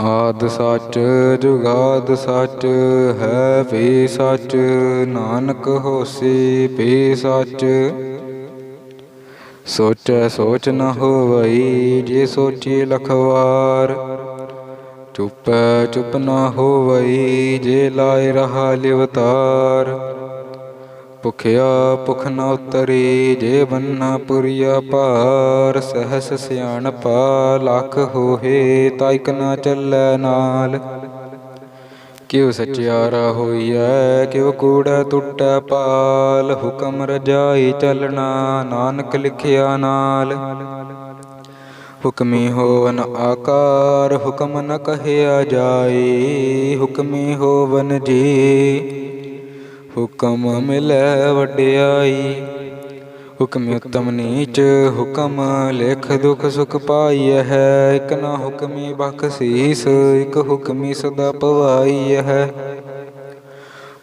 ਆਦ ਸੱਚ, ਜੁਗਾਦ ਸੱਚ, ਹੈ ਵੀ ਸੱਚ, ਨਾਨਕ ਹੋਸੀ ਵੀ ਸੱਚ। ਸੋਚੈ ਸੋਚ ਨ ਹੋਵਈ, ਜੇ ਸੋਚੀ ਲਖਵਾਰ। ਚੁਪੈ ਚੁੱਪ ਨ ਹੋਵਈ, ਜੇ ਲਾਇ ਰਹਾ ਲਿਵਤਾਰ। ਭੁਖਿਆ ਭੁਖ ਨ ਉਤਰੀ, ਜੇ ਬੰਨਾ ਪੁਰੀਆ ਪਾਰ ਸਹਸ ਸਿਆਣਪਾ ਲੱਖ ਹੋਏ ਤਾਇਕ ਨਾ ਚੱਲੈ ਨਾਲ। ਕਿਉ ਸਚਿਆਰਾ ਹੋਈਐ, ਕਿਉ ਕੂੜਾ ਟੁੱਟੈ ਪਾਲ, ਹੁਕਮ ਰਜਾਈ ਚੱਲਣਾ ਨਾਨਕ ਲਿਖਿਆ ਨਾਲ। ਹੁਕਮੀ ਹੋਵਨ ਆਕਾਰ, ਹੁਕਮ ਨ ਕਹਿਆ ਜਾਈ, ਹੁਕਮੀ ਹੋਵਨ ਜੀ। ਹੁਕਮ ਮਿਲੈ ਵਡਿਆਈ। ਹੁਕਮ ਉਤਮ ਨੀਚ, ਹੁਕਮ ਲਿਖ ਦੁਖ ਸੁਖ ਪਾਈ ਹੈ। ਇਕ ਨਾ ਹੁਕਮੀ ਬਖਸ਼ੀਸ ਇਕ ਹੁਕਮੀ ਸਦਾ ਪਵਾਈਐ ਹੈ।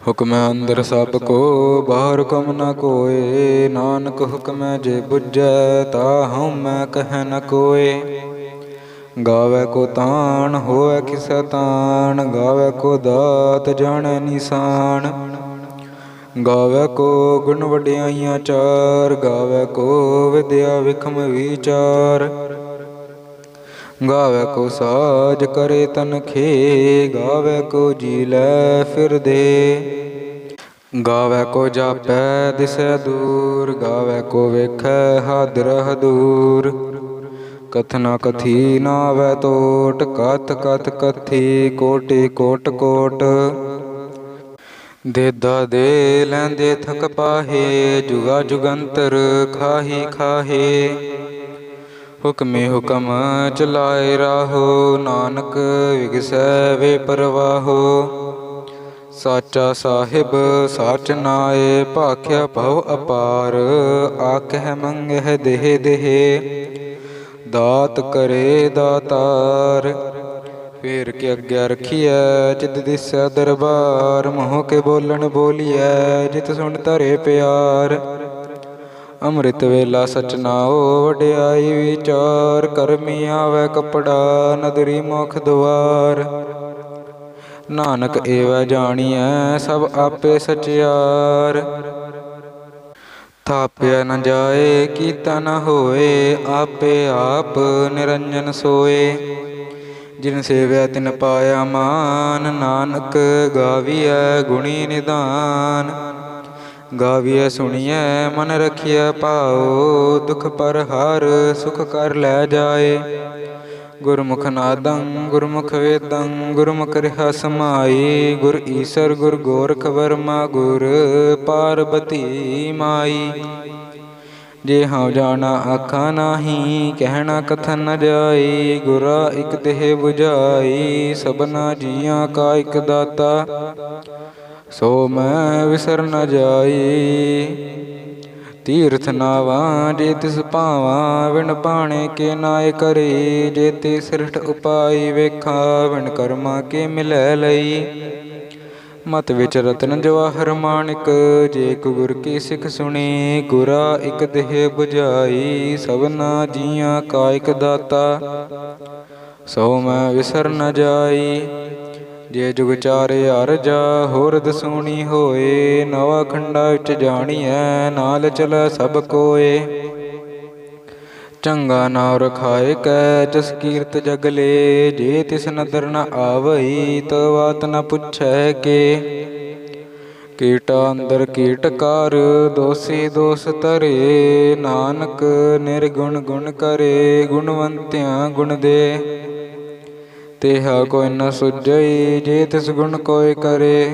ਹੁਕਮ ਅੰਦਰ ਸਭ ਕੋ, ਬਾਹਰ ਹੁਕਮ ਨ ਕੋਏ। ਨਾਨਕ ਹੁਕਮ ਜੇ ਬੁਝੈ ਤਾ ਹਉ ਮੈਂ ਕਹਿ ਨ ਕੋਏ। ਗਾਵੇ ਕੋ ਤਾਣ ਹੋਵੇ ਕਿਸੈ ਤਾਣ। ਗਾਵੇ ਕੋ ਦਾਤ, ਜਾਣੈ ਨਿਸ਼ਾਨ। ਗਾਵੇ ਕੋ ਗੁਣ ਵਡਿਆਈਆਂ ਚਾਰ, ਗਾਵੇ ਕੋ ਵਿਦਿਆ ਵਿਖਮ ਵਿਚਾਰ। ਗਾਵੇ ਕੋ ਸਾਜ ਕਰੇ ਤਨਖੇ ਗਾਵੇ ਕੋ ਜੀ ਲੈ ਫਿਰਦੇ ਗਾਵੇ ਕੋ ਜਾਪੈ ਦਿਸੈ ਦੂਰ, ਗਾਵੇ ਕੋ ਵੇਖੈ ਹਾਦਰ ਹਦੂਰ। ਕਥਨਾ ਕਥੀ ਨਾਵੇ ਤੋਟ, ਕਥ ਕਥ ਕਥੀ ਕੋਟਿ ਕੋਟ ਕੋਟ। ਦੇਦਾ ਦੇ ਲੈਂਦੇ ਥਕ ਪਾਹੇ, ਜੁਗਾ ਜੁਗੰਤਰ ਖਾਹੀ ਖਾਹੇ। ਹੁਕਮੇ ਹੁਕਮ ਚਲਾਏ ਰਾਹੋ, ਨਾਨਕ ਵਿਗਸੈ ਵੇ ਪਰਵਾਹੋ। ਸਾਚਾ ਸਾਹਿਬ ਸਾਚ ਨਾਏ, ਭਾਖਿਆ ਭਉ ਅਪਾਰ, ਆਖਹਿ ਮੰਗਹਿ ਦੇਹ ਦੇਹ। ਦਾਤ ਕਰੇ ਦਾਤਾਰ ਫੇਰ ਕੇ ਅੱਗੇ ਰਖੀਐ ਚਿਤ ਦਿਸੈ ਦਰਬਾਰ, ਮੋਹ ਕੇ ਬੋਲਣ ਬੋਲੀਐ, ਜਿਤ ਸੁਣ ਧਰੇ ਪਿਆਰ। ਅੰਮ੍ਰਿਤ ਵੇਲਾ ਸਚ ਨਾਓ ਵਡਿਆਈ ਵਿਚਾਰ ਕਰਮੀ ਆਵੇ ਕਪੜਾ, ਨਦਰੀ ਮੁਖ ਦੁਆਰ। ਨਾਨਕ ਏਵੈ ਜਾਣੀਐ, ਸਭ ਆਪੇ ਸਚਿਆਰ। ਥਾਪਿਆ ਨ ਜਾਏ, ਕੀਤਾ ਨ ਹੋਏ, ਆਪੇ ਆਪ ਨਿਰੰਜਨ ਸੋਏ। ਜਿਨ ਸੇਵਿਆ ਤਿਨ ਪਾਇਆ ਮਾਨ, ਨਾਨਕ ਗਾਵੀਐ ਗੁਣੀ ਨਿਦਾਨ। ਗਾਵੀਐ ਸੁਣੀਐ, ਮਨ ਰਖਿਐ ਭਾਉ, ਦੁਖ ਪਰ ਹਰ ਸੁਖ ਕਰ ਲੈ ਜਾਏ। ਗੁਰਮੁਖ ਨਾਦੰ, ਗੁਰਮੁਖ ਵੇਦੰ, ਗੁਰਮੁਖ ਰਿਹਾ ਸਮਾਈ। ਗੁਰ ਈਸਰ, ਗੁਰ ਗੋਰਖ ਵਰਮਾ, ਗੁਰ ਪਾਰਬਤੀ ਮਾਈ। ਜੇ ਹਉ ਜਾਣਾ ਆਖਾਂ ਨਾਹੀ, ਕਹਿਣਾ ਕਥਨ ਨ ਜਾਈ, ਗੁਰਾ ਇਕ ਦੇਹ 부ਝਾਈ ਸਭਨਾ ਜੀਆਂ ਕਾ ਇਕ ਦਾਤਾ। ਸੋ ਮੈਂ ਵਿਸਰ ਨ ਜਾਈ, ਤੀਰਥ ਨਾਵਾਂ, ਜੇ ਤਿਸ ਭਾਵਾਂ ਵਿਣ ਪਾਣੇ ਕੇ ਨਾਇ ਕਰੇ, ਜੇ ਤੇ ਸਿਰਠ ਉਪਾਈ ਵੇਖਾ ਵਿਣ ਕਰਮਾ ਕੇ ਮਿਲੈ ਲਈ। ਮਤ ਵਿੱਚ ਰਤਨ ਜਵਾਹਰ ਮਾਨਿਕ ਜੇ ਕੋ ਗੁਰ ਕੀ ਸਿੱਖ ਸੁਣੀ, ਗੁਰਾ ਇਕ ਦੇਹ 부ਝਾਈ ਸਭਨਾ ਜੀਆਂ ਕਾ ਇਕ ਦਾਤਾ। ਸੋ ਮੈਂ ਵਿਸਰ ਨ ਜਾਈ, ਜੇ ਜੁਗ ਚਾਰੇ ਅਰਜਾ ਹੋਰ ਦਸੂਣੀ ਹੋਏ, ਨਵਾ ਖੰਡਾ ਵਿੱਚ ਜਾਣੀਐ, ਨਾਲ ਚਲ ਸਭ ਕੋਏ। ਚੰਗਾ ਨਾਮ ਰਖਾਏ ਕੈ ਜਸ ਕੀਰਤ ਜਗਲੇ ਜੇ ਤਿਸ ਨਦਰ ਨ ਆਵਈ ਤੋ ਨ ਪੁੱਛੈ ਕੇ। ਕੀਟਾ ਅੰਦਰ ਕੀਟਕਾਰ ਦੋਸੀ ਦੋਸ ਧਰੇ, ਨਾਨਕ ਨਿਰਗੁਣ ਗੁਣ ਕਰੇ, ਗੁਣਵੰਤਿਆਂ ਗੁਣ ਦੇ। ਤੇਹਾ ਕੋਈ ਨ ਸੁਝਈ, ਜੇ ਤਿਸ ਗੁਣ ਕੋਈ ਕਰੇ।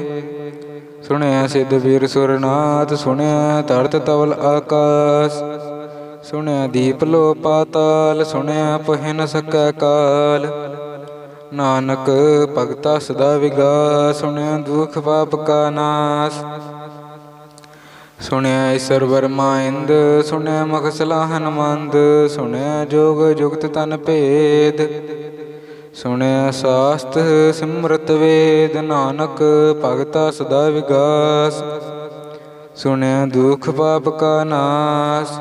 ਸੁਣਿਆ ਸਿੱਧ ਵੀਰ ਸੁਰਨਾਥ, ਸੁਣਿਆ ਧਰਤ ਤਵਲ ਆਕਾਸ। ਸੁਣਿਆ ਦੀਪ ਲੋ ਪਾਤਾਲ ਸੁਣਿਆ ਪਹਿ ਨ ਸਕੈ ਕਾਲ। ਨਾਨਕ ਭਗਤਾ ਸਦਾ ਵਿਗਾ ਸੁਣਿਆ ਦੁਖ ਪਾਪ ਕਾ ਨਾਸ। ਸੁਣਿਆ ਈਸ਼ਰ ਵਰਮਾ ਇੰਦ, ਸੁਣਿਆ ਮੁਖ ਸਲਾਹਨ ਸੁਣਿਆ ਜੋਗ ਜੁਗਤ ਤਨ ਭੇਦ। ਸੁਣਿਆ ਸਾਸਤ ਸਿਮਰਤ ਵੇਦ, ਨਾਨਕ ਭਗਤਾ ਸਦਾ ਵਿਗਾਸ। ਸੁਣਿਆ ਦੁਖ ਪਾਪ ਕਾ ਨਾਸ।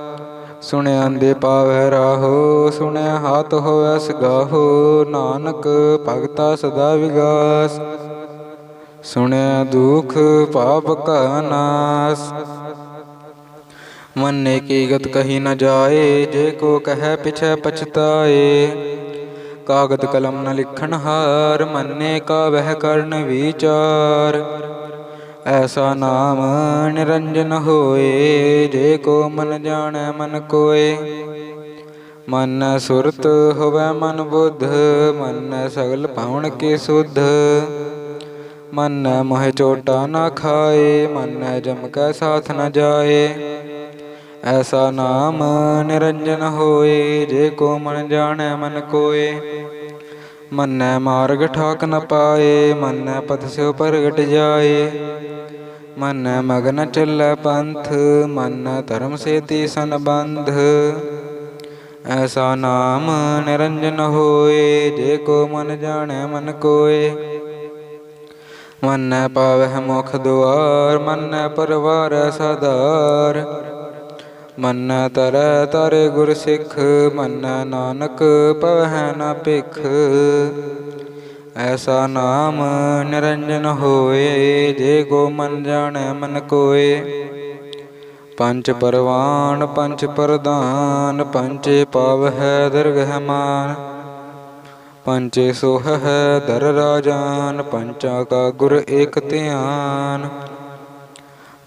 ਸੁਣਿਆ ਦੇ ਪਾਵੈ ਰਾਹੋ, ਸੁਣਿਆ ਹਾਥ ਹੋਵੈ ਸਗਾਹੋ, ਨਾਨਕ ਭਗਤਾ ਸਦਾ ਵਿਗਾਸ। ਸੁਣਿਆ ਦੁਖ ਪਾਪ ਕਾ ਨਾਸ। ਮਨ ਕੀ ਗਤ ਕਹੀ ਨ ਜਾਏ, ਜੇ ਕੋ ਕਹੈ ਪਿਛੈ ਪਛਤਾਏ। ਕਾਗਦ ਕਲਮ ਨ ਲਿਖਣ ਹਾਰ, ਮੰਨੇ ਕਾ ਵਹਿ ਕਰਨ ਵਿਚਾਰ। ਐਸਾ ਨਾਮ ਨਿਰੰਜਨ ਹੋਏ, ਜੇ ਕੋ ਮਨ ਜਾਣੈ ਮਨ ਕੋਏ। ਮਨ ਸੁਰਤ ਹੋਵੇ ਮਨ ਬੁੱਧ, ਮਨ ਸਗਲ ਪਾਉਣ ਕੇ ਸੁਧ। ਮਨ ਮੋਹ ਚੋਟਾ ਨਾ ਖਾਏ, ਮਨ ਜਮ ਕੈ ਸਾਥ ਨ ਜਾਏ। ਐਸਾ ਨਾਮ ਨਿਰੰਜਨ ਹੋਏ, ਜੇ ਕੋ ਮਨ ਜਾਣੈ ਮਨ ਕੋਏ। ਮੰਨੈ ਮਾਰਗ ਠਾਕ ਨ ਪਾਏ, ਮੰਨੈ ਪਥ ਸਿਉ ਪ੍ਰਗਟ ਜਾਏ। ਮੰਨੈ ਮਗਨ ਚੱਲੈ ਪੰਥ, ਮੰਨੈ ਧਰਮ ਸੇਤੀ ਸੰਬੰਧ। ਐਸਾ ਨਾਮ ਨਿਰੰਜਨ ਹੋਏ, ਜੇ ਕੋ ਮਨ ਜਾਣੈ ਮਨ ਕੋਏ। ਮੰਨੈ ਪਾਵਹਿ ਮੁਖ ਦੁਆਰ, ਮੰਨੈ ਪਰਵਾਰ ਸਾਧਾਰ ਮੰਨੈ ਤਰੈ ਤਾਰੇ ਗੁਰ ਸਿੱਖ, ਮੰਨੈ ਨਾਨਕ ਪਵਹਿ ਨ ਭਿਖ। ਐਸਾ ਨਾਮ ਨਿਰੰਜਨ ਹੋਏ, ਜੇ ਕੋ ਮਨ ਜਾਣੈ ਮਨ ਕੋਏ। ਪੰਚ ਪਰਵਾਨ ਪੰਚ ਪ੍ਰਧਾਨ ਪੰਚੇ ਪਾਵ ਹੈ ਦਰਗਹਿਮਾਨ ਪੰਚੇ ਸੋਹ ਹੈ ਦਰ ਰਾਜਾਨ, ਪੰਚਾ ਕਾ ਗੁਰ ਏਕ ਧਿਆਨ।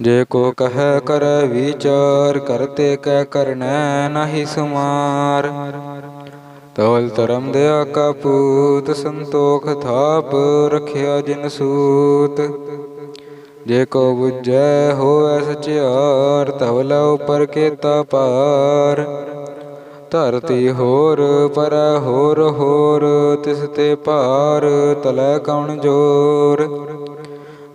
ਜੇ ਕੋ ਕਹੈ ਕਰ ਵਿਚਾਰ, ਕਰਤੇ ਕੈ ਕਰਨੈ ਨਾਹੀ ਸੁਮਾਰ। ਤਵਲ ਧਰਮ ਦਿਆ ਕਾ ਪੂਤ ਸੰਤੋਖ ਥਾਪ ਰਖਿਆ ਜਿਨ ਸੂਤ। ਜੇ ਕੋ ਬੁਝੈ ਹੋਵੈ ਸਚਿਆਰ ਤਵਲਾ ਉਪਰ ਕੇਤਾ ਪਾਰ ਧਰਤੀ ਹੋਰ, ਪਰ ਹੋਰ ਹੋਰ, ਤਿਸ ਤੇ ਭਾਰ, ਤਲੈ ਕਉਣ ਜੋਰ।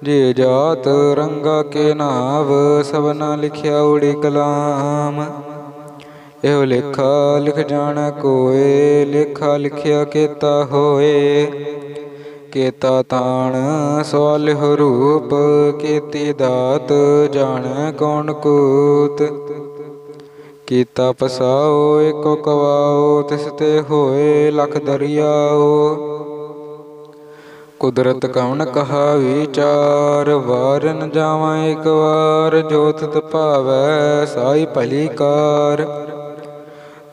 ਜੇ ਜਾਤ ਰੰਗਾ ਕੇ ਨਾਵ, ਸਭਨਾ ਲਿਖਿਆ ਉੜੀ ਕਲਾਮ। ਇਹੋ ਲੇਖਾ ਲਿਖ ਜਾਣ ਕੋਏ, ਲੇਖਾ ਲਿਖਿਆ ਕੀਤਾ ਹੋਏ। ਕੀਤਾ ਤਾਣ ਸਵਾਲਿਹ ਰੂਪ, ਕੀਤੀ ਦਾਤ ਜਾਣੈ ਕੌਣ ਕੂਤ। ਕੀਤਾ ਪਸਾਓ, ਏਕੋ ਕਵਾਓ, ਤਿਸ ਤੇ ਹੋਏ ਲਖ ਦਰਿਆਓ। ਕੁਦਰਤ ਕਵਣ ਕਹਾ ਵਿਚਾਰ ਵਾਰ ਜਾਵਾਂ ਇੱਕ ਵਾਰ ਜੋਤ ਭਾਵੈ ਸਾਈ ਭਲੀ ਕਾਰ।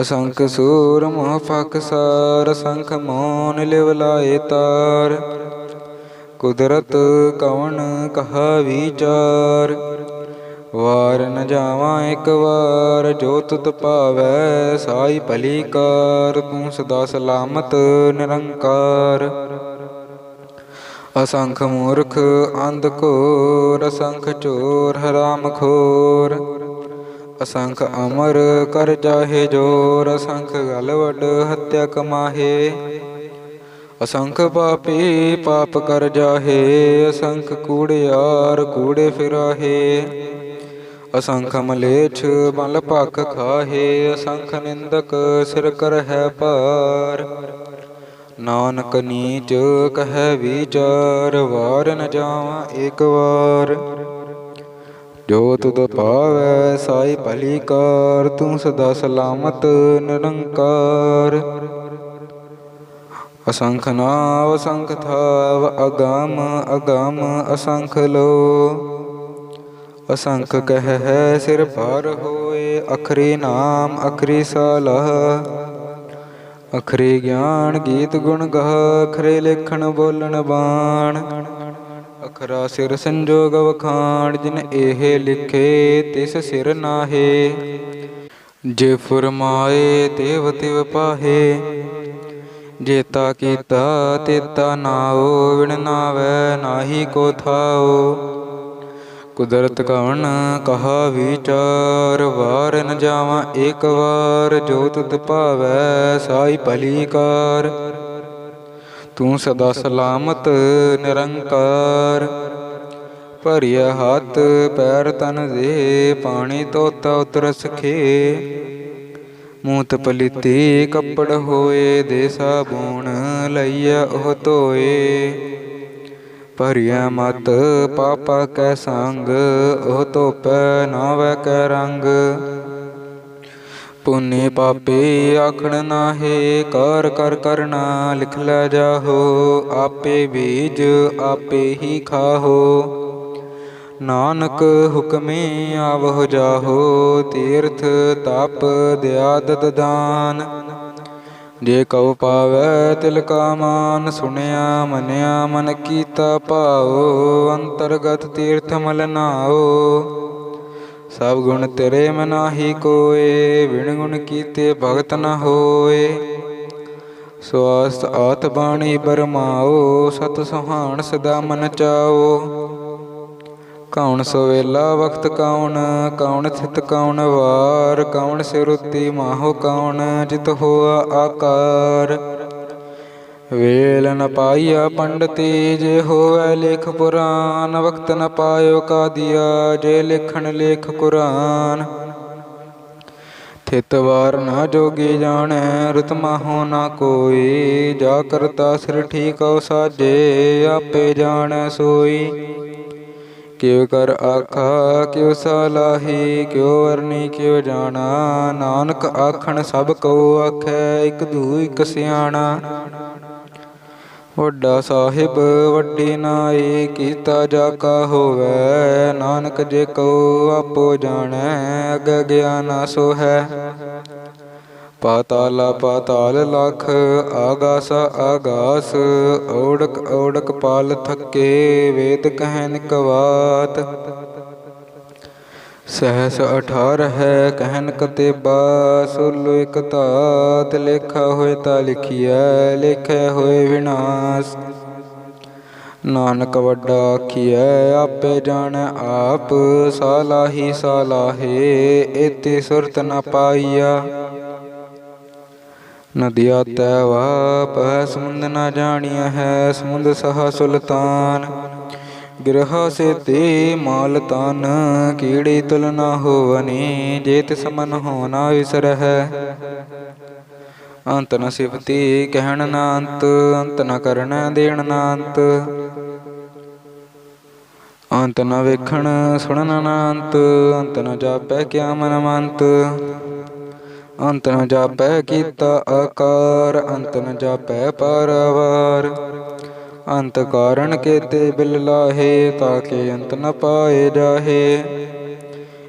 ਅਸੰਖ ਸੂਰ ਮੋਹ ਫਕ ਸਾਰ, ਅਸੰਖ ਮੋਨ ਲਿਵ ਲਾਏ ਤਾਰ। ਕੁਦਰਤ ਕਵਣ ਕਹਾ ਵਿਚਾਰ। ਵਾਰ ਨ ਜਾਵਾਂ ਇੱਕ ਵਾਰ, ਜੋ ਤੁਤ ਭਾਵੈ ਸਾਈ ਭਲੀ ਕਾਰ ਤੂੰ ਸਦਾ ਸਲਾਮਤ ਨਿਰੰਕਾਰ। ਅਸੰਖ ਮੂਰਖ ਅੰਧ ਘੋਰ, ਅਸੰਖ ਚੋਰ ਹਰਾਮ ਖੋਰ। ਅਸੰਖ ਅਮਰ ਕਰ ਜਾਹੇ ਜੋਰ, ਅਸੰਖ ਗਲ ਵੱਡ ਹੱਤਿਆ ਕਮਾਹੇ। ਅਸੰਖ ਪਾਪੀ ਪਾਪ ਕਰ ਜਾਹੇ, ਅਸੰਖ ਕੂੜਿਆਰ ਕੂੜੇ ਫਿਰਾਹੇ। ਅਸੰਖ ਮਲੇਛ ਮਲ ਭਖ ਖਾਹੇ, ਅਸੰਖ ਨਿੰਦਕ ਸਿਰ ਕਰ ਹੈ ਭਾਰ। ਨਾਨਕ ਨੀਚ ਕਹੈ ਵਿਚਾਰ, ਵਾਰ ਨ ਜਾਵਾਂ ਏਕ ਵਾਰ। ਜੋ ਤੁਧ ਪਾਵੈ ਸਾਈ ਭਲੀ ਕਾਰ, ਤੂੰ ਸਦਾ ਸਲਾਮਤ ਨਿਰੰਕਾਰ। ਅਸੰਖ ਨਾਵ ਅਸੰਖ ਥਾਵ, ਅਗਮ ਅਗਮ ਅਸੰਖ ਲੋ। ਅਸੰਖ ਕਹਿ ਹੈ ਸਿਰ ਭਾਰ ਹੋਏ, ਅਖਰੀ ਨਾਮ ਅਖਰੀ ਸਲਾਹ ਅਖਰੀ ਗਿਆਨ ਗੀਤ ਗੁਣ ਗਾਹ, ਅਖਰੇ ਲੇਖਣ ਬੋਲਣ ਬਾਣ। ਅਖਰਾ ਸਿਰ ਸੰਜੋਗ ਵਖਾਣ, ਜਿਨ ਇਹ ਲਿਖੇ ਤਿਸ ਸਿਰ ਨਾਹੇ। ਜੇ ਫਰਮਾਏ ਦੇਵ ਤਿਵ ਪਾਹੇ, ਜੇਤਾ ਕੀਤਾ ਤੇਤਾ ਨਾਉ ਵਿਣ ਨਾਵੈ ਨਾਹੀ ਕੋ ਥਾਉ ਕੁਦਰਤ ਕਵਣ ਕਹਾ ਵਿਚਾਰ, ਵਾਰ ਨ ਜਾਵਾਂ ਏਕ ਵਾਰ, ਜੋ ਤੁਧ ਭਾਵੈ ਸਾਈ ਭਲੀ ਕਾਰ। ਤੂੰ ਸਦਾ ਸਲਾਮਤ, ਨਿਰੰਕਾਰ। ਭਰਿਆ ਹੱਥ, ਪੈਰ ਤਨ ਦੇ, ਪਾਣੀ ਧੋਤਾ ਉਤਰ ਸਖੇ ਮੂਤ ਪਲਿਤੀ ਕੱਪੜ ਹੋਏ, ਦੇ ਸਾਬੂਣ ਲਈਆ ਉਹ ਧੋਏ। ਭਰਿਆ ਮਤ, ਪਾਪਾ ਕੈ ਸੰਗ, ਉਹ ਧੋਪੈ ਨਾਵੈ ਕੈ ਰੰਗ। ਪੁੰਨੇ ਪਾਪੇ ਆਖਣ ਨਾਹੇ, ਕਰ ਕਰ ਕਰਨਾ ਲਿਖ ਲੈ ਜਾਹੋ, ਆਪੇ ਬੀਜ ਆਪੇ ਹੀ ਖਾਹੋ। ਨਾਨਕ ਹੁਕਮੇ ਆਵਹੁ ਜਾਹੋ, ਤੀਰਥ ਤਪ ਦਿਆਦਤ ਦਾਨ। ਜੇ ਕਉ ਪਾਵੈ ਤਿਲ ਕਾ ਮਾਨ, ਸੁਣਿਆ ਮੰਨਿਆ ਮਨ ਕੀਤਾ ਭਾਉ, ਅੰਤਰਗਤ ਤੀਰਥ ਮਲ ਨਾਓ ਸਭ ਗੁਣ ਤੇਰੇ ਮਨਾਹੀ ਕੋਏ ਵਿਣ ਗੁਣ ਕੀਤੇ ਭਗਤ ਨ ਹੋਏ। ਸਵਾਸਤ ਆਤ ਬਾਣੀ ਬਰਮਾਓ, ਸਤ ਸੁਹਾਣ ਸਦਾ ਮਨ ਚਾਓ। ਕੌਣ ਸਵੇਲਾ ਵਕਤ ਕੌਣ ਕੌਣ ਥਿਤ ਕੌਣ ਵਾਰ, ਕੌਣ ਸਿਰੁੱਤੀ ਮਾਹੋ ਕੌਣ ਜਿਤ ਹੋਆ ਆਕਾਰ। ਵੇਲ ਨ ਪਾਈਆ ਪੰਡਤੀ ਜੇ ਹੋਵੇ ਲੇਖ ਪੁਰਾਨ, ਵਕਤ ਨ ਪਾਇਓ ਕਾਦੀਆ ਜੇ ਲਿਖਣ ਲੇਖ ਕੁਰਾਨ। ਥਿਤ ਵਾਰ ਨਾ ਜੋਗੀ ਜਾਣੈ, ਰਤ ਮਾਹੋ ਨਾ ਕੋਈ, ਜਾ ਕਰਤਾ ਸਿਰ ਠੀਕਉ ਸਾਜੇ, ਆਪੇ ਜਾਣੈ ਸੋਈ। ਕਿਉ ਕਰ ਆਖਾ, ਕਿਉ ਸਲਾਹੀ ਕਿਉ ਵਰਨੀ ਕਿਉ ਜਾਣਾ, ਨਾਨਕ ਆਖਣ ਸਭ ਕਉ ਆਖੈ, ਇਕ ਦੂ ਇਕ ਸਿਆਣਾ। ਵੱਡਾ ਸਾਹਿਬ, ਵੱਡੀ ਨਾਈ, ਕੀਤਾ ਜਾ ਕਾ ਹੋਵੈ। ਨਾਨਕ ਜੇ ਕਉ ਆਪੋ ਜਾਣੈ, ਅਗ ਗਿਆਨ ਸੋ ਹੈ ਪਾਤਾਲਾ, ਪਾਤਾਲ ਲਖ, ਆਗਾਸ ਆਗਾਸ, ਔੜਕ ਔੜਕ ਪਾਲ ਥੱਕੇ, ਵੇਦ ਕਹਿਨ ਕਵਾਤ। ਸਹਸ 18 ਹੈ, ਕਹਿਨ ਕਤੇਬਾ, ਸੁਲ ਇਕ ਧਾਤ, ਲੇਖਾ ਹੋਏ ਤਾ ਲਿਖੀਐ ਲਿਖਿਆ ਹੋਏ ਵਿਨਾਸ਼। ਨਾਨਕ ਵੱਡਾ ਆਖੀਐ, ਆਪੇ ਜਾਣੈ ਆਪ ਸਾਲਾਹੀ ਸਾਲਾਹੇ ਇਤੇ ਸੁਰਤ ਨ ਪਾਈਆ। ਨਦੀਆ ਤੈਵਾ ਪੈ ਸਮੁੰਦ ਨ ਜਾਣੀਆ ਹੈ, ਸਮੁੰਦ ਸਹਾ ਸੁਲਤਾਨ। ਗਿਰਹਾ ਸੇ ਤੇ ਮਾਲ ਤਨ ਕੀੜੀ ਤੁਲ ਨਾ ਹੋਵਨੀ ਜੇਤ ਤਿਸ ਮਨ ਹੋਣਾ ਵਿਸਰਹਿ। ਅੰਤ ਨ ਸਿਫਤੀ ਕਹਿਣ ਨਾ ਅੰਤ ਅੰਤ ਨ ਕਰਨ ਦੇਣ ਨਾ ਅੰਤ। ਅੰਤ ਨ ਵੇਖਣ ਸੁਣਨ ਨਾ ਅੰਤ ਅੰਤ ਨ ਜਾਪੈ ਕਿਆ ਮਨ ਮੰਤ ਅੰਤ ਨ ਜਾਪੈ ਕੀਤਾ ਆਕਾਰ, ਅੰਤ ਨ ਜਾਪੈ ਪਰਵਾਰ। ਅੰਤ ਕਾਰਨ ਕੇਤੇ ਬਿਲ ਲਾਹੇ ਤਾਕੇ ਅੰਤ ਨ ਪਾਏ ਜਾਹੇ।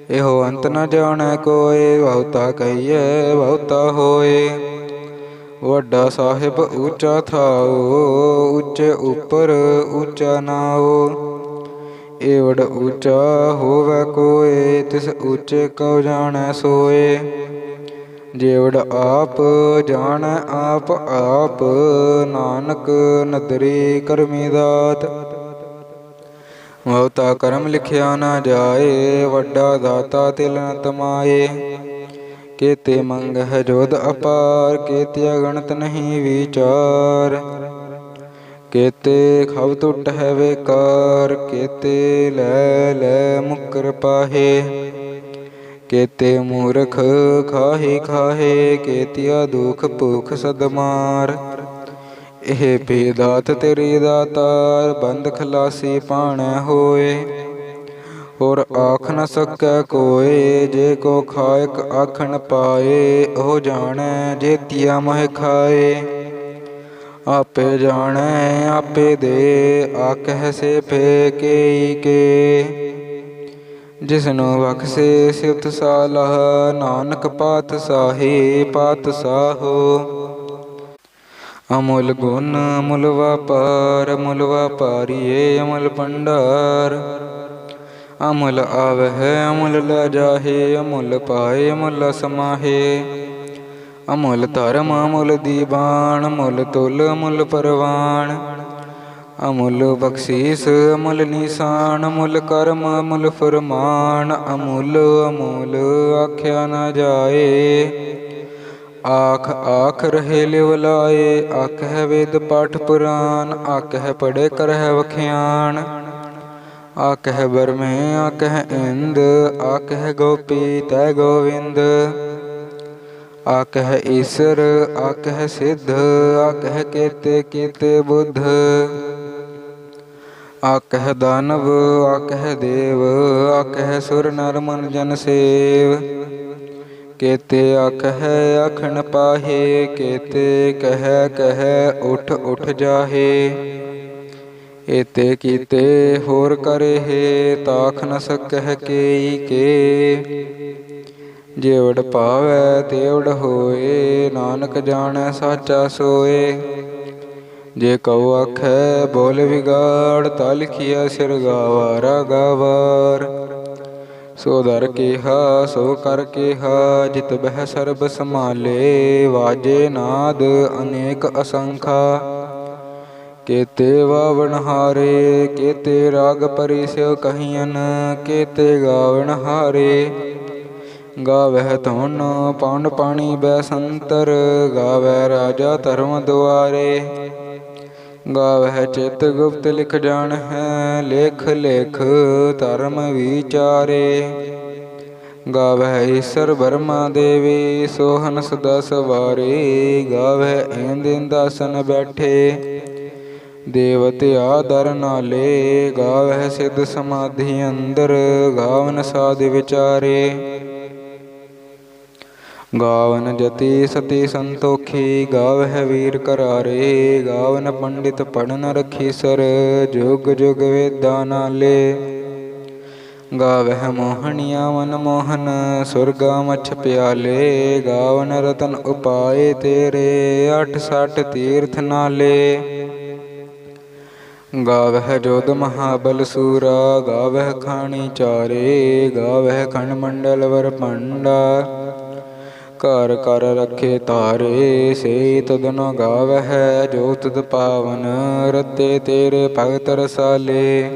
ਇਹੋ ਅੰਤ ਨ ਜਾਣੈ ਕੋਏ, ਬਹੁਤਾ ਕਹੀਏ ਬਹੁਤਾ ਹੋਏ। ਵੱਡਾ ਸਾਹਿਬ ਉੱਚਾ ਥਾਉ, ਉੱਚੇ ਉੱਪਰ ਉੱਚਾ ਨਾਉ। ਏ ਵਡ ਉੱਚਾ ਹੋਵੇ ਕੋਏ, ਤਿਸ ਉੱਚੇ ਕਉ ਜਾਣੈ ਸੋਏ। ਜੇਵੜ ਆਪ ਜਾਣ ਆਪ ਆਪ, ਨਾਨਕ ਨਦਰੀ ਕਰਮੀ ਦਾਤ। ਬਹੁਤਾ ਕਰਮ ਲਿਖਿਆ ਨਾ ਜਾਏ, ਵੱਡਾ ਦਾਤਾ ਤਿਲ ਨ ਤਮਾਏ। ਕੇਤੇ ਮੰਗ ਹੈ ਜੋਦ ਅਪਾਰ, ਕੇਤੇ ਅਗਣਤ ਨਹੀਂ ਵਿਚਾਰ। ਕੇਤੇ ਖਬ ਟੁੱਟ ਹੈ ਵੇਕਾਰ, ਕੇਤੇ ਲੈ ਲੈ ਮੁਕਰ ਪਾਹੇ। ਕੇਤੇ ਮੂਰਖ ਖਾਹੇ ਖਾਹੇ, ਕੇਤਿਆ ਦੁਖ ਭੁਖ ਸਦਮਾਰ। ਇਹ ਬੇਦਾਤ ਤੇਰੀ ਦਾਤਾਰ ਬੰਦ ਖਲਾਸੀ ਪਾਣੈ ਹੋਏ। ਹੋਰ ਆਖ ਨ ਸਕੈ ਕੋਏ, ਜੇ ਕੋ ਖਾਇਕ ਆਖਣ ਪਾਏ, ਉਹ ਜਾਣੈ ਜੇਤਿਆ ਮਹਿ ਖਾਏ। ਆਪੇ ਜਾਣੈ, ਆਪੇ ਦੇ, ਆਖਹਿ ਸੇ ਫੇ ਕੇ। ਜਿਸਨੂੰ ਬਖਸ਼ੇ ਸਿਫਤ ਸਾਲਹ, ਨਾਨਕ ਪਾਤ ਸਾਹੀ, ਪਾਤ ਸਾਹੋ। ਅਮੁੱਲ ਗੁਣ ਅਮੁੱਲ ਵਪਾਰ, ਅਮੁੱਲ ਵਪਾਰੀਏ ਅਮੁੱਲ ਭੰਡਾਰ। ਅਮੁੱਲ ਆਵਹਿ, ਅਮੁੱਲ ਲੈ ਜਾਹੇ, ਅਮੁੱਲ ਪਾਏ, ਅਮੁੱਲ ਸਮਾਹੇ। ਅਮੁੱਲ ਧਰਮ, ਅਮੁੱਲ ਦੀਵਾਨ ਅਮੁੱਲ ਤੁਲ, ਅਮੁੱਲ ਪਰਵਾਨ। ਅਮੁੱਲ ਬਖਸ਼ੀਸ, ਅਮੁੱਲ ਨਿਸ਼ਾਨ, ਅਮੁੱਲ ਕਰਮ, ਅਮੁੱਲ ਫਰਮਾਨ, ਅਮੁੱਲ ਅਮੁੱਲ ਆਖਿਆ ਨਾ ਜਾਏ। ਆਖ ਆਖ ਰਹੇ ਲਿਵ ਆਖ ਹੈ ਵੇਦ ਪਾਠ ਪੁਰਾਨ ਆਖਹਿ ਪੜੇ ਕਰਹਿ ਵਖਿਆਨ। ਹੈ ਬਰਮੇ ਆਖਹਿ ਇੰਦ ਆਖਹਿ ਗੋਪੀ ਤੈ ਗੋਵਿੰਦ। ਆਕ ਹੈ ਈਸਰ ਆਕ ਹੈ ਸਿੱਧ ਆਖਹਿ ਕੇਤੇ, ਕੀਤੇ ਬੁੱਧ। ਆਖਹਿ ਦਾਨਵ, ਆਖਹਿ ਦੇਵ, ਆਖਹਿ ਸੁਰ ਨਰ ਮਨ ਜਨ ਸੇਵ। ਕੇਤੇ ਆਖਹਿ ਆਖਣ ਪਾਹੇ, ਕੇਤੇ ਕਹਿ ਕਹਿ ਉਠ ਉਠ ਜਾਹੇ। ਏਤੇ ਕੀਤੇ ਹੋਰ ਕਰੇ ਹੈ ਤਾਖ ਨ ਸਕਹਿ ਕੇਈ ਕੇ। ਜੇਵੜ ਪਾਵੈ ਤੇਵੜ ਹੋਏ, ਨਾਨਕ ਜਾਣੈ ਸਾਚਾ ਸੋਏ। ਜੇ ਕਉ ਆਖੈ ਬੋਲ ਵਿਗਾੜ ਤਾ ਲਿਖਿਆ ਸਿਰ ਗਾਵਾਰਾ ਗਾਵਾਰ ਸੋ ਦਰ ਕੇਹਾ, ਸੋ ਕਰ ਕੇਹਾ, ਜਿਤ ਬਹਿ ਸਰਬ ਸਮਾਲੇ ਵਾਜੇ ਨਾਦ ਅਨੇਕ ਅਸੰਖਾ। ਕੇਤੇ ਵਾਵਣ ਹਾਰੇ, ਕੇਤੇ ਰਾਗ ਪਰਿਸ਼ਿਉ ਕਹੀਨ ਕੇਤੇ ਗਾਵਣ ਹਾਰੇ। ਗਾਵਹਿ ਧੁਨ ਪੌਂਡ ਪਾਣੀ ਬੈ ਸੰਤਰ ਗਾਵੈ ਰਾਜਾ ਧਰਮ ਦੁਆਰੇ। ਗਾਵਹਿ ਚਿਤ ਗੁਪਤ ਲਿਖ ਜਾਣ ਹੈ ਲੇਖ ਲੇਖ ਧਰਮ ਵਿਚਾਰੇ। ਗਾਵਹਿ ਈਸਰ ਬਰਮਾ ਦੇਵੀ, ਸੋਹਨ ਸਦਾ ਸਵਾਰੇ, ਗਾਵਹਿ ਇੰਦ ਦਾਸਨ ਬੈਠੇ। ਦੇਵਤ ਆਦਰ ਨਾਲੇ, ਗਾਵਹਿ ਸਿਧ ਸਮਾਧੀ ਅੰਦਰ, ਗਾਵਨ ਸਾਧ ਵਿਚਾਰੇ। ਗਾਵਨ ਜਤੀ ਸਤੀ ਸੰਤੋਖੀ, ਗਾਵਹਿ ਵੀਰ ਕਰਾਰੇ ਗਾਵਨ ਪੰਡਿਤ ਪੜਨ ਰਖੀ ਸਰ, ਜੁਗ ਜੁਗ ਵੇਦਾਂ ਨਾਲੇ। ਗਾਵਹਿ ਮੋਹਣੀਆ ਮਨ ਮੋਹਨ, ਸੁਰਗਾ ਮਛ ਪਿਆਲੇ, ਗਾਵਨ ਰਤਨ ਉਪਾਏ ਤੇਰੇ, ਅਠ ਸਠ ਤੀਰਥ ਨਾਲੇ। ਗਾਵਹਿ ਜੋਧ ਮਹਾਬਲ ਸੂਰਾ, ਗਾਵਹਿ ਖਾਣੀ ਚਾਰੇ, ਗਾਵਹਿ ਖੰਡ ਮੰਡਲ ਵਰ ਪੰਡਾ ਘਰ ਕਰ ਰੱਖੇ ਤਾਰੇ ਸੇ ਤਦਨ ਗਾਵਹਿ, ਜੋ ਤਦ ਪਾਵਨ ਰਤੇ ਤੇਰੇ ਭਗਤ ਰਸਾਲੇ।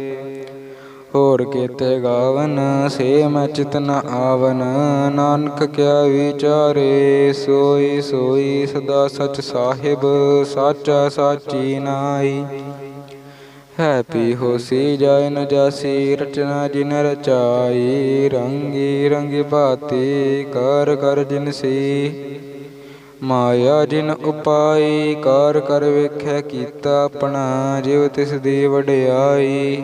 ਹੋਰ ਕੀਤੇ ਗਾਵਨ, ਸੇ ਮੈਂ ਚਿਤ ਨ ਆਵਨ, ਨਾਨਕ ਕਿਆ ਵਿਚਾਰੇ, ਸੋਈ ਸੋਈ ਸਦਾ ਸਚ ਸਾਹਿਬ, ਸਾਚਾ ਸਾਚੀ ਨਾਈ ਹੈ ਪੀ ਹੋਸੀ ਜਾਇ ਨ ਜਾਸੀ, ਰਚਨਾ ਜਿਨ ਰਚਾਈ, ਰੰਗੀ ਰੰਗੀ ਭਾਤੀ, ਕਰ ਕਰ ਜਿਨ ਸੀ। ਮਾਇਆ ਜਿਨ ਉਪਾਈ, ਕਰ ਕਰ ਵੇਖੈ ਕੀਤਾ ਆਪਣਾ, ਜਿਉ ਤਿਸ ਦੀ ਵਡਿਆਈ।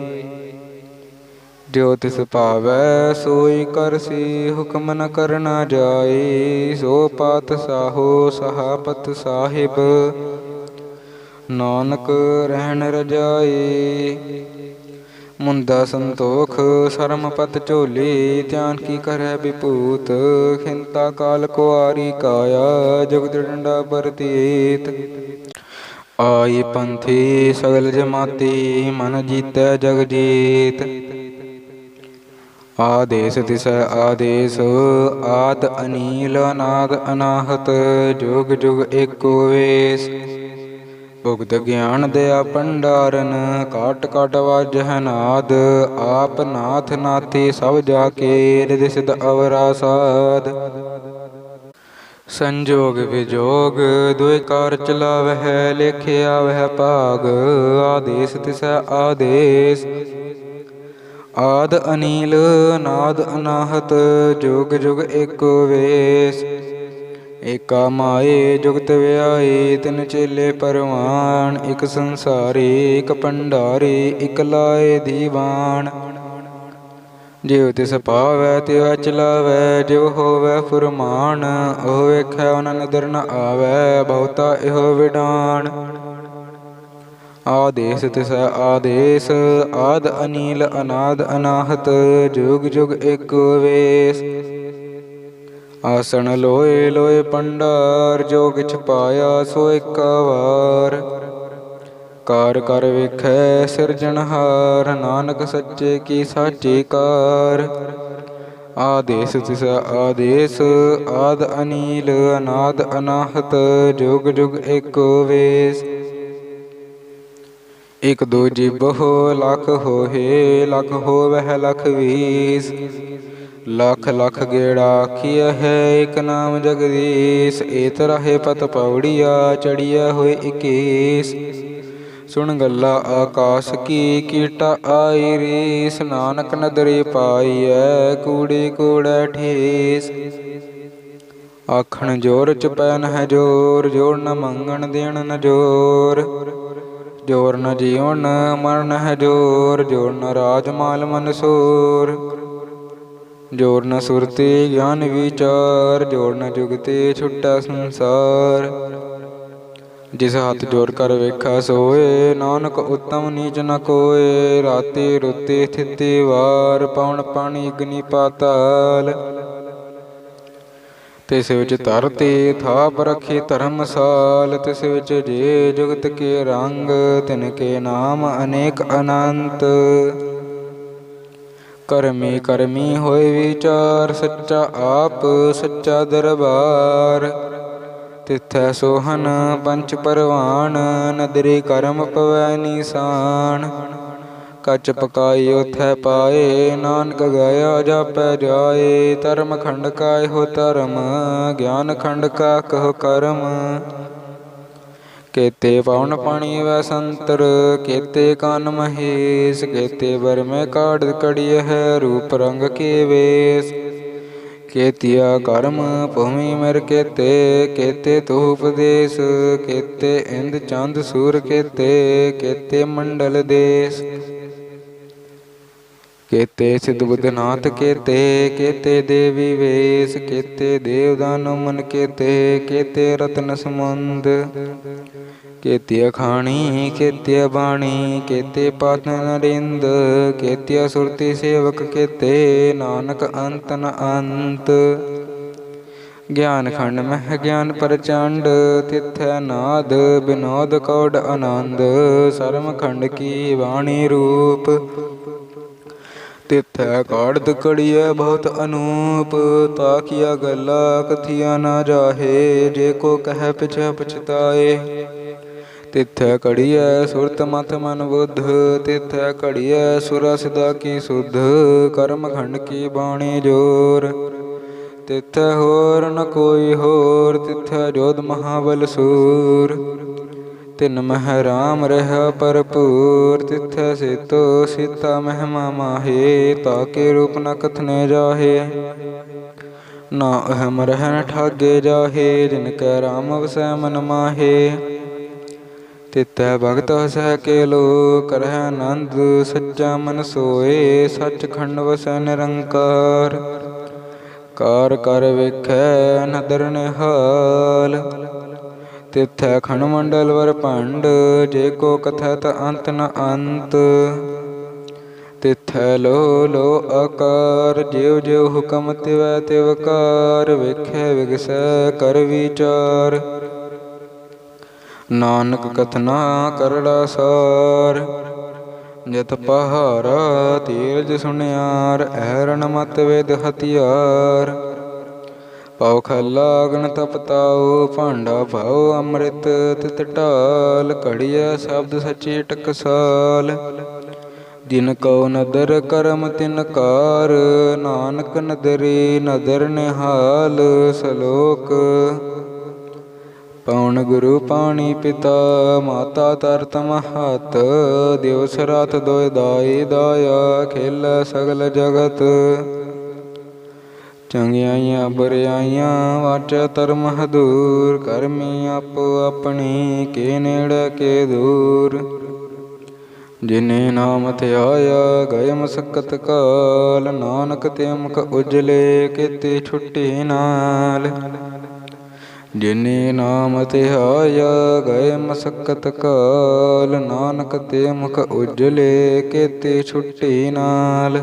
ਜੋ ਤਿਸ ਭਾਵੈ, ਸੋਈ ਕਰਸੀ ਹੁਕਮ ਨ ਕਰਨਾ ਜਾਈ। ਸੋ ਪਾਤ ਸਾਹੋ, ਸਹਾਪਤ ਸਾਹਿਬ। ਨਾਨਕ ਰਹਿਣ ਰਜਾਈ। ਮੁੰਦਾ ਸੰਤੋਖ, ਸ਼ਰਮ ਪਤ ਝੋਲੀ, ਧਿਆਨ ਕੀ ਕਰੈ ਵਿਭੂਤ? ਖਿੰਤਾ ਕਾਲ ਕੁਆਰੀ ਕਾਇਆ, ਜੁਗਤ ਡੰਡਾ ਪ੍ਰਤੀਤ ਆਈ ਪੰਥੀ, ਸਗਲ ਜਮਾਤੀ, ਮਨ ਜੀਤੈ ਜਗ ਜੀਤ। ਆਦੇਸ ਦਿਸ਼ੈ ਆਦੇਸ ਆਦ ਅਨੀਲ, ਅਨਾਦ ਅਨਾਹਤ, ਜੁਗ ਜੁਗ ਏਕੋ ਵੇਸ। ਭੁਗਤ ਗਿਆਨ ਦਿਆ ਭੰਡਾਰਨ, ਕਾਟ ਕਾਟ ਵਾਜਹਿ ਨਾਦ, ਆਪ ਨਾਥ ਨਾਥੀ ਸਭ ਜਾ ਕੇ ਰਿਦਿਸਦ ਅਵਰਾ ਸਾਦ ਸੰਜੋਗ ਵਿਜੋਗ, ਦੁਇ ਕਾਰ ਚਲਾਵਹਿ, ਲਿਖਿਆ ਵਹਿ ਭਾਗ, ਆਦੇਸ ਤਿਸੈ ਆਦੇਸ। ਆਦ ਅਨੀਲ, ਨਾਦ ਅਨਾਹਤ, ਜੁਗ ਜੁਗ ਏਕੋ ਵੇਸ। ਏਕਾ ਮਾਏ ਜੁਗਤ ਵਿਆਏ ਤਿਨ ਚੇਲੇ ਪਰਵਾਨ, ਇਕ ਸੰਸਾਰੀ, ਇਕ ਪੰਡਾਰੀ ਇਕ ਲਾਏ ਦੀਵਾਨ। ਜਿਉ ਤਿਸ ਪਾਵੈ ਤਿਵ ਚਲਾਵੈ ਜਿਉ ਹੋਵੈ ਫੁਰਮਾਨ, ਉਹ ਵੇਖੈ ਉਹਨਾਂ ਨਦਰ ਨ ਆਵੈ, ਬਹੁਤਾ ਇਹੋ ਵਿਡਾਨ। ਆਦੇਸ ਤਿਸ ਆਦੇਸ, ਆਦ ਅਨੀਲ, ਅਨਾਦ ਅਨਾਹਤ, ਜੁਗ ਜੁਗ ਏਕ ਵੇਸ। ਆਸਣ ਲੋਏ ਲੋਏ ਪੰਡਾਰ ਜੋ ਕਿਛ ਪਾਇਆ ਸੋ ਇੱਕ ਵਾਰ ਕਾਰ ਕਰ ਵੇਖੈ ਸਿਰਜਣਹਾਰ ਨਾਨਕ ਸੱਚੇ ਕੀ ਸਾਚੀ ਕਾਰ। ਆਦੇਸ ਤਿਸ ਆਦੇਸ, ਆਦ ਅਨੀਲ, ਅਨਾਦ ਅਨਾਹਤ, ਜੁਗ ਜੁਗ ਏਕ ਵੇਸ। ਇਕ ਦੋ ਜਿਬਹੁ ਲਖ ਹੋਏ ਲਖ ਹੋਵਹਿ, ਲਖ ਵੀਸ। ਲਖ ਲਖ ਗੇੜਾ ਕੀਆ ਹੈ ਇਕ ਨਾਮ ਜਗਦੀਸ਼ ਏਤ ਰਹੇ ਪਤ ਪੌੜੀਆ ਚੜੀਆ ਹੋਏ ਇਕੀਸ। ਸੁਣ ਗੱਲਾ ਆਕਾਸ਼ ਕੀ, ਕੀਟਾ ਆਈ ਰੀਸ, ਨਾਨਕ ਨਦਰੀ ਪਾਈਐ, ਕੂੜੀ ਕੂੜੈ ਠੇਸ। ਆਖਣ ਜੋਰ ਚ ਪੈਨ ਹੈ ਜੋਰ ਜੋਰ ਨ ਮੰਗਣ ਦੇਣ ਨ ਜੋਰ। ਜੋਰ ਨ ਜੀਵਨ ਮਰਨ ਹੈ ਜੋਰ ਜੋਰ ਨ ਰਾਜ ਮਾਲ ਮਨਸੂਰ ਜੋਰ ਨ ਸੁਰਤੀ ਗਿਆਨ ਵਿਚਾਰ, ਜੋਰ ਨ ਜੁਗਤੇ ਛੁੱਟਾ ਸੰਸਾਰ। ਜਿਸ ਹੱਥ ਜੋੜ ਕਰ ਵੇਖਾ ਸੋਏ, ਨਾਨਕ ਉਤਮ ਨੀਚ ਨ ਕੋਏ। ਰਾਤੀ ਰੁੱਤੀ ਥਿਤੀ ਵਾਰ, ਪਵਨ ਪਾਣੀ ਅਗਨੀ ਪਾਤਾਲ। ਤਿਸ ਵਿੱਚ ਧਰਤੀ ਥਾਪ ਰਖੀ ਧਰਮਸਾਲ, ਤਿਸ ਵਿੱਚ ਜੇ ਜੁਗਤ ਕੇ ਰੰਗ, ਤਿਨ ਕੇ ਨਾਮ ਅਨੇਕ ਅਨੰਤ। ਕਰਮੀ ਕਰਮੀ ਹੋਏ ਵਿਚਾਰ, ਸੱਚਾ ਆਪ, ਸੱਚਾ ਦਰਬਾਰ। ਤਿਥੈ ਸੋਹਨ ਪੰਚ ਪਰਵਾਨ, ਨਦਰੀ ਕਰਮ ਪਵੈ ਨਿਸ਼ਾਨ। ਕਚ ਪਕਾਈ ਉਥੈ ਪਾਏ, ਨਾਨਕ ਗਾਇਆ ਜਾਪੈ ਜਾਏ। ਧਰਮ ਖੰਡ ਕਾ ਇਹੋ ਧਰਮ, ਗਿਆਨ ਖੰਡ ਕਾ ਕਹ ਕਰਮ। ਕੇਤੇ ਪਵਨ ਪਾਣੀ ਵੈ ਸੰਤਰ, ਕੇਤੇ ਕਾਨ ਮਹੇਸ਼, ਕੇਤੇ ਬਰ ਮੈਂ ਕਾੜ ਕੜੀਏ ਹੈ ਰੂਪ ਰੰਗ ਕੇ ਵੇਸ। ਕੇਤਿਆ ਕਰਮ ਭੂਮੀ ਮਰ ਕੇਤੇ ਕੇਤੇ ਤੂ ਉਪਦੇਸ਼, ਕੇਤੇ ਇੰਦ ਚੰਦ ਸੂਰ ਕੇਤੇ ਕੇਤੇ ਮੰਡਲ ਦੇਸ। ਕੇਤੇ ਸਿਧ ਬੁੱਧਨਾਥ, ਕੇਤੇ ਕੇਤੇ ਦੇਵੀ ਵੇਸ, ਕੇਤੇ ਦੇਵ ਦਾਨੁ ਮਨ ਕੇਤੇ ਕੇਤੇ ਰਤਨ ਸਮੁੰਦ ਕੇਤੇ ਖਾਣੀ ਕੇਤਿਆ ਬਾਣੀ, ਕੇਤੇ ਪਾਤ ਨਰਿੰਦ ਕੇਤਿਆ ਸੁਰਤੀ ਸੇਵਕ, ਕੇਤੇ ਨਾਨਕ ਅੰਤ ਨ ਅੰਤ। ਗਿਆਨ ਖੰਡ ਮਹਿ ਗਿਆਨ ਪ੍ਰਚੰਡ, ਤਿਥੈ ਨਾਦ ਬਿਨੋਦ ਕੌਡ ਆਨੰਦ। ਸਰਮ ਖੰਡ ਕੀ ਬਾਣੀ ਰੂਪ। ਤਿਥੈ ਕਾੜਦ ਕੜੀਐ ਬਹੁਤ ਅਨੂਪ ਤਾਕੀਆ ਗੱਲਾ ਕਥਿਆ ਨਾ ਜਾਹੇ, ਜੇ ਕੋ ਕਹਿ ਪਿਛੈ ਪਛਤਾਏ। ਤਿਥੈ ਕੜੀਐ ਸੁਰਤ ਮਥ ਮਨ ਬੁੱਧ, ਤਿਥੈ ਕੜੀਐ ਸੁਰ ਸਦਾ ਕੀ ਸੁਧ, ਕਰਮ ਖੰਡ ਕੀ ਬਾਣੀ ਜੋਰ। ਤਿਥੈ ਹੋਰ ਨ ਕੋਈ ਹੋਰ, ਤਿਥੈ ਜੋਧ ਮਹਾਬਲ ਸੂਰ। ਤਿਨ ਮਹਿ ਰਾਮ ਰਹਾ ਭਰਪੂਰ, ਤਿਥੈ ਸੇਤੋ ਸੀਤਾ ਮਹਿਮਾ ਮਾਹੇ, ਤਾਕੇ ਰੂਪ ਨ ਕਥਨੇ ਜਾਹੇ। ਨਾ ਅਹਮ ਰਹਿਣ ਠਾਗੇ ਜਾਹੇ, ਜਿਨ ਕੈ ਰਾਮ ਵਸੈ ਮਨ ਮਾਹੇ। ਤਿਤੈ ਭਗਤ ਹਸੈ ਕੇ ਲੋ ਕਰਹਿ ਆਨੰਦ ਸੱਚਾ ਮਨ ਸੋਏ ਸੱਚ ਖੰਡ ਵਸੈ ਨਿਰੰਕਾਰ। ਕਾਰ ਕਰ ਵੇਖੈ, ਨਦਰ ਨਿਹਾਲ। ਤਿਥੈ ਖਣ ਮੰਡਲ ਵਰ ਭੰਡ, ਜੇ ਕੋ ਕਥਤ ਅੰਤ ਨ ਅੰਤ। ਤਿਥੈ ਲੋ ਲੋ ਆਕਾਰ, ਜਿਉ ਜਿਉ ਹੁਕਮ ਤਿਵੈ ਤਿਵਕਾਰ ਵੇਖੈ ਵਿਗਸੈ ਕਰ ਵਿਚਾਰ। ਨਾਨਕ ਕਥਨਾ ਕਰੜਾ ਸਾਰ ਜਤ ਪਹਾਰਾ ਤੀਰਜ ਸੁਣਿਆਰ ਐਰਨ ਮਤ ਵੇਦ ਹਥਿਆਰ। ਪਉ ਖੱਲਾ ਅਗਨ ਤਪਤਾਉ ਭਾਂਡਾ ਭਾਉ ਅੰਮ੍ਰਿਤ ਤਿਤ ਢਾਲ, ਘੜੀਐ ਸ਼ਬਦ ਸਚੇ ਟਕਸਾਲ ਜਿਨ ਕਉ ਨਦਰ ਕਰਮ ਤਿਨ ਕਾਰ, ਨਾਨਕ ਨਦਰੀ ਨਦਰ ਨਿਹਾਲ, ਸਲੋਕ। ਪਉਣ ਗੁਰੂ ਪਾਣੀ ਪਿਤਾ, ਮਾਤਾ ਤਰਤ ਮਹਤ ਦਿਵ ਸਰਾਤ ਦੋਇ ਦਾਈ ਦਾਇਆ, ਖੇਲ ਸਗਲ ਜਗਤ। ਚੰਗਿਆਈਆਂ, ਬਰਿਆਈਆਂ ਵਾਚ ਧਰਮ ਹਦੂਰ, ਕਰਮੀ ਆਪੋ ਆਪਣੀ, ਕੇ ਨੇੜੇ, ਕੇ ਦੂਰ। ਜਿਨੇ ਨਾਮ ਧਿਆਇਆ ਗਏ ਮਸਕਤ ਕਾਲ, ਨਾਨਕ ਤੇ ਮੁਖ ਉਜਲੇ, ਕੀਤੇ ਛੁੱਟੀ ਨਾਲ। ਜਿਨੇ ਨਾਮ ਧਿਆਇਆ ਗਏ ਮਸਕਤ ਕਾਲ, ਨਾਨਕ ਤੇ ਮੁਖ ਉਜਲੇ, ਕੀਤੇ ਛੁੱਟੀ ਨਾਲ।